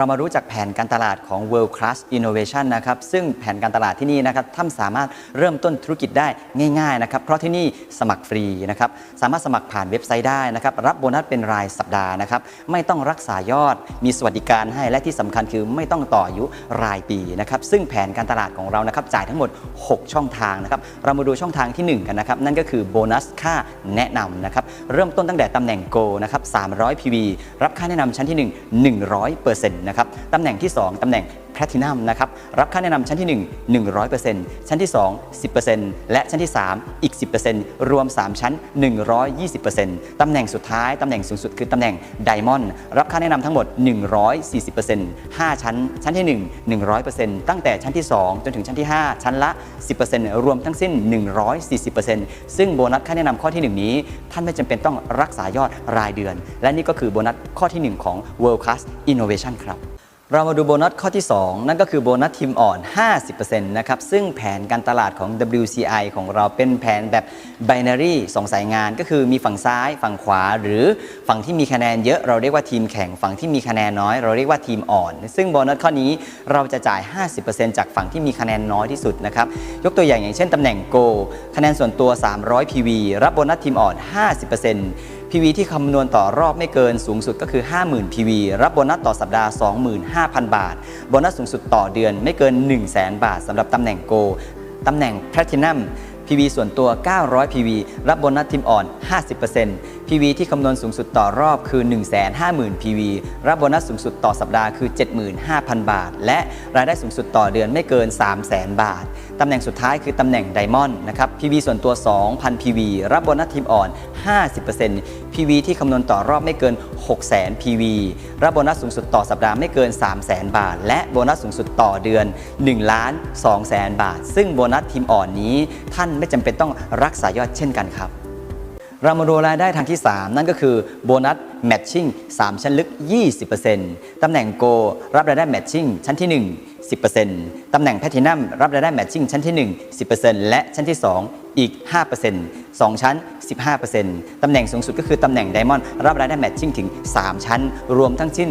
เรามารู้จักแผนการตลาดของ World Class Innovation นะครับ ซึ่งแผนการตลาดที่นี่นะครับท่านสามารถเริ่มต้นธุรกิจได้ง่าย ๆ นะครับ เพราะที่นี่สมัครฟรีนะครับ สามารถสมัครผ่านเว็บไซต์ได้นะครับ รับโบนัสเป็นรายสัปดาห์นะครับ ไม่ต้องรักษายอด มีสวัสดิการให้ และที่สำคัญคือไม่ต้องต่ออายุรายปีนะครับ ซึ่งแผนการตลาดของเรานะครับจ่ายทั้งหมด 6 ช่องทางนะครับ เรามาดูช่องทางทีหนึ่1 กันนะครับ นั่นก็คือโบนัสค่าแนะนำนะครับ เริ่มต้นตั้งแต่ตำแหน่ง Go นะครับ300 PV รับค่าแนะนำชั้นที่ 1 100%นะครับตำแหน่งที่ 2ตำแหน่งแพลตินัมนะครับรับค่าแนะนำชั้นที่ 1 100%ชั้นที่ 2 10%และชั้นที่ 3 อีก 10%รวม 3 ชั้น 120%ตำแหน่งสุดท้ายตำแหน่งสูงสุดคือตำแหน่งไดมอนด์รับค่าแนะนำทั้งหมด 140% 5 ชั้น ชั้นที่ 1 100%ตั้งแต่ชั้นที่ 2 จนถึงชั้นที่ 5 ชั้นละ 10%รวมทั้งสิ้น 140%ซึ่งโบนัสค่าแนะนำข้อที่ 1 นี้ ท่านไม่จำเป็นต้องรักษายอดรายเดือน และนี่ก็คือโบนัสข้อที่ 1 ของ World Class Innovation ครับ เรามาดูโบนัสข้อที่ 2 นั่นก็คือโบนัสทีมอ่อน 50%นะครับ ซึ่งแผนการตลาดของ WCI ของเราเป็นแผนแบบ binary สองสายงานก็คือมีฝั่งซ้ายฝั่งขวา หรือฝั่งที่มีคะแนนเยอะเราเรียกว่าทีมแข่งฝั่งที่มีคะแนนน้อย เราเรียกว่าทีมอ่อน ซึ่งโบนัสข้อนี้เราจะจ่าย 50%จากฝั่งที่มีคะแนนน้อยที่สุดนะครับ ยกตัวอย่างอย่างเช่นตำแหน่ง Go คะแนนส่วนตัว 300 PV รับโบนัสทีมอ่อน 50% PV ที่คำนวณต่อรอบไม่เกินสูงสุดก็คือ 50,000 PV รับโบนัสต่อสัปดาห์ 25,000 บาท โบนัสสูงสุดต่อเดือนไม่เกิน 100,000 บาทสำหรับตำแหน่งโกตำแหน่งแพลตินัม PV ส่วนตัว 900 PV รับโบนัสทีมอ่อน 50% PV ที่คำนวณสูงสุดต่อรอบคือ 150,000 PV รับโบนัสสูงสุดต่อสัปดาห์คือ 75,000 บาท และรายได้สูงสุดต่อเดือนไม่เกิน 300,000 บาท ตำแหน่งสุดท้ายคือตำแหน่งไดมอนด์นะครับ PV ส่วนตัว 2,000 PV รับโบนัสทีมอ่อน 50% PV ที่คำนวณต่อรอบไม่เกิน 600,000 PV รับโบนัสสูงสุดต่อสัปดาห์ไม่เกิน 300,000 บาท และโบนัสสูงสุดต่อเดือน1ล้าน2แสนบาท ซึ่งโบนัสทีมอ่อนนี้ท่านไม่จำเป็นต้องรักษายอดเช่นกันครับ เรามาดูรายได้ทางที่ 3 นั่นก็คือโบนัสแมทชิ่ง3 ชั้นลึก 20%ตำแหน่งโกรับรายได้แมทชิ่งชั้นที่ 1 10%ตำแหน่งแพทินัมรับรายได้แมทชิ่งชั้นที่ 1 10%และชั้นที่ 2 อีก 5% 2 ชั้น 15%ตำแหน่งสูงสุดก็คือตำแหน่งไดมอนด์รับรายได้แมทชิ่งถึง 3 ชั้น รวมทั้งสิ้น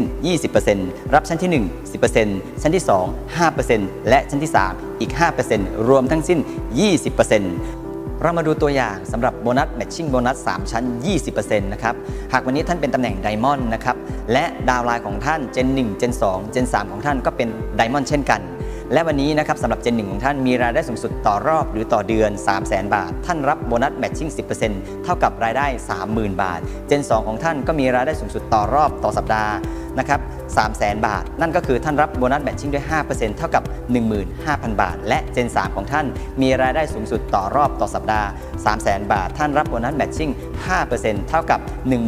20%รับชั้นที่ 1 10%ชั้นที่ 2 5%และชั้นที่ 3 อีก 5%รวมทั้งสิ้น 20% เรามาดูตัวอย่างสำหรับโบนัสแมทชิ่งโบนัส 3 ชั้น 20%นะครับ หากวันนี้ท่านเป็นตำแหน่งไดมอนด์นะครับ และดาวไลน์ของท่านเจน1เจน2เจน3ของท่านก็เป็นไดมอนด์เช่นกัน และวันนี้นะครับสำหรับเจน1ของท่านมีรายได้สูงสุดต่อรอบหรือต่อเดือน 3 0 0 0 0 0 บาท ท่านรับโบนัสแมทชิ่ง 10%เท่ากับรายได้ 30,000 บาทเจน2ของท่านก็มีรายได้สูงสุดต่อรอบต่อสัปดาห์นะครับ 3 0 0 0 0 0 บาท นั่นก็คือท่านรับโบนัสแมทชิ่งด้วย 5%เท่ากับ 15,000 บาท และเจน 3 ของท่านมีรายได้สูงสุดต่อรอบต่อสัปดาห์ 3 0 0 0 0 0 บาท ท่านรับโบนัสแมทชิ่ง 5%เท่ากับ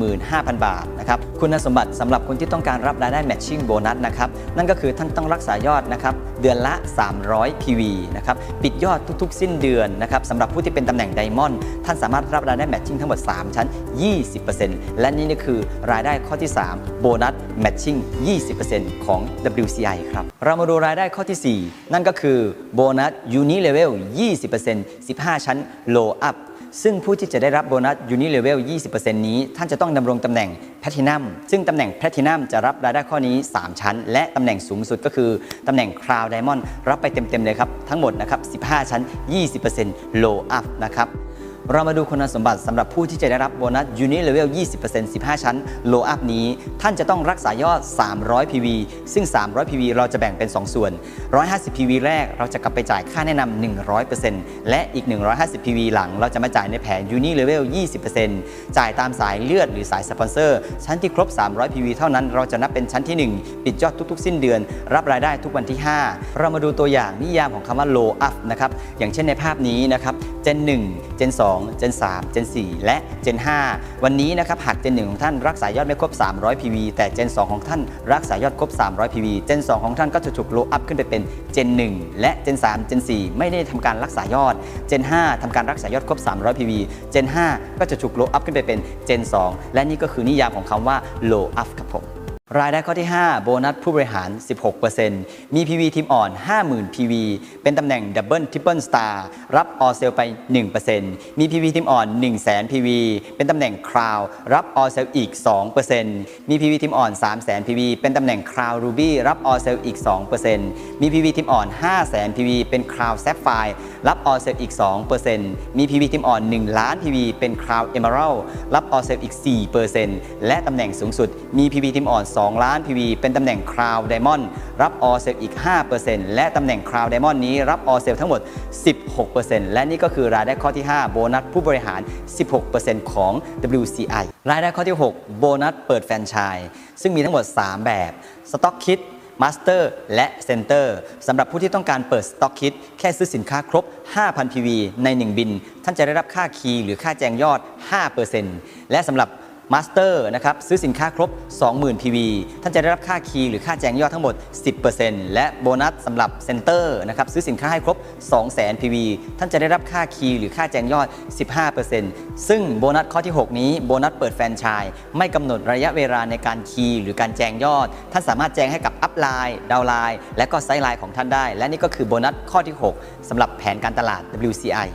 15,000 บาทนะครับคุณสมบัติสำหรับคนที่ต้องการรับรายได้แมทชิ่งโบนัสนะครับนั่นก็คือท่านต้องรักษายอดนะครับเดือนละ 300 PV นะครับปิดยอดทุกๆ สิ้นเดือนนะครับสำหรับผู้ที่เป็นตำแหน่งไดมอนด์ท่านสามารถรับรายได้แมทชิ่งทั้งหมด 3 ชั้น 20%และนี่นี่คือรายได้ข้อที่ 3 โบนัสแมทชิ่ง20%ของ WCI ครับ เรามาดูรายได้ข้อที่ 4 นั่นก็คือโบนัส Uni Level 20% 15 ชั้น Low Up ซึ่งผู้ที่จะได้รับโบนัส Uni Level 20%นี้ ท่านจะต้องดำรงตำแหน่ง Platinum ซึ่งตำแหน่ง Platinum จะรับรายได้ข้อนี้ 3 ชั้น และตำแหน่งสูงสุดก็คือ ตำแหน่ง Crown Diamond รับไปเต็ม ๆ เลยครับ ทั้งหมดนะครับ 15 ชั้น 20% Low Up นะครับ เรามาดูคุณสมบัติสำหรับผู้ที่จะได้รับโบนัส Uni Level 20% 15 ชั้น Low Up นี้ ท่านจะต้องรักษายอด 300 PV ซึ่ง 300 PV เราจะแบ่งเป็น 2 ส่วน 150 PV แรกเราจะกลับไปจ่ายค่าแนะนำ 100%และอีก 150 PV หลัง เราจะมาจ่ายในแผน Uni Level 20%จ่ายตามสายเลือดหรือสายสปอนเซอร์ ชั้นที่ครบ 300 PV เท่านั้น เราจะนับเป็นชั้นที่ 1 ปิดยอดทุกๆ สิ้นเดือน รับรายได้ทุกวันที่ 5 เรามาดูตัวอย่างนิยามของคำว่า Low Up นะครับอย่างเช่นในภาพนี้นะครับ Gen 1 Gen 2 Gen 3 Gen 4 และ Gen 5 วันนี้นะครับหาก Gen 1 ของท่านรักษายอดไม่ครบ 300 PV แต่ Gen 2 ของท่านรักษายอดครบ 300 PV Gen 2 ของท่านก็จะถูก low up ขึ้นไปเป็น Gen 1 และ Gen 3 Gen 4 ไม่ได้ทำการรักษายอด Gen 5ทำการรักษายอดครบ 300 PV Gen 5 ก็จะถูก low up ขึ้นไปเป็น Gen 2 และนี่ก็คือนิยามของคำว่า low up ครับผม รายได้ข้อที่ 5 โบนัสผู้บริหาร 16%มี PV ทีมอ่อน 50,000 PV เป็นตำแหน่งดับเบิลทริปเปิลสตาร์รับออเซลไป 1%มี PV ทีมอ่อน 100,000 PV เป็นตำแหน่งคราวรับออเซลอีก 2%มี PV ทีมอ่อน 300,000 PV เป็นตำแหน่งคราวรูบี้รับออเซลอีก 2%มี PV ทีมอ่อน 500,000 PV เป็นคราวแซฟไฟรับออเซลอีก 2%มี PV ทีมอ่อน 1 ล้าน PV เป็นคราวเอเมอรัลรับออเซลอีก 4%และตำแหน่งสูงสุดมี PV ทีมอ่อน 2ล้าน PV เป็นตำแหน่งคราวไดมอนด์รับออเซลอีก 5%และตำแหน่งคราวไดมอนด์นี้รับออเซลทั้งหมด 16%และนี่ก็คือรายได้ข้อที่ 5 โบนัสผู้บริหาร 16%ของ WCI รายได้ข้อที่ 6 โบนัสเปิดแฟรนไชส์ซึ่งมีทั้งหมด 3 แบบ Stock Kit มาสเตอร์และเซ็นเตอร์สำหรับผู้ที่ต้องการเปิดสต็อกคิดแค่ซื้อสินค้าครบ 5,000 PV ใน 1 บิน ท่านจะได้รับค่าคีย์หรือค่าแจงยอด 5%และสำหรับ มาสเตอร์นะครับซื้อสินค้าครบ 20,000 PV ท่านจะได้รับค่าคีย์หรือค่าแจงยอดทั้งหมด 10%และโบนัสสำหรับเซ็นเตอร์นะครับซื้อสินค้าให้ครบ 200,000 PV ท่านจะได้รับค่าคีย์หรือค่าแจงยอด 15%ซึ่งโบนัสข้อที่ 6 นี้โบนัสเปิดแฟรนไชส์ไม่กำหนดระยะเวลาในการคีย์หรือการแจงยอด ท่านสามารถแจงให้กับอัพไลน์ดาวไลน์และก็ไซด์ไลน์ของท่านได้ และนี่ก็คือโบนัสข้อที่ 6สำหรับแผนการตลาด WCI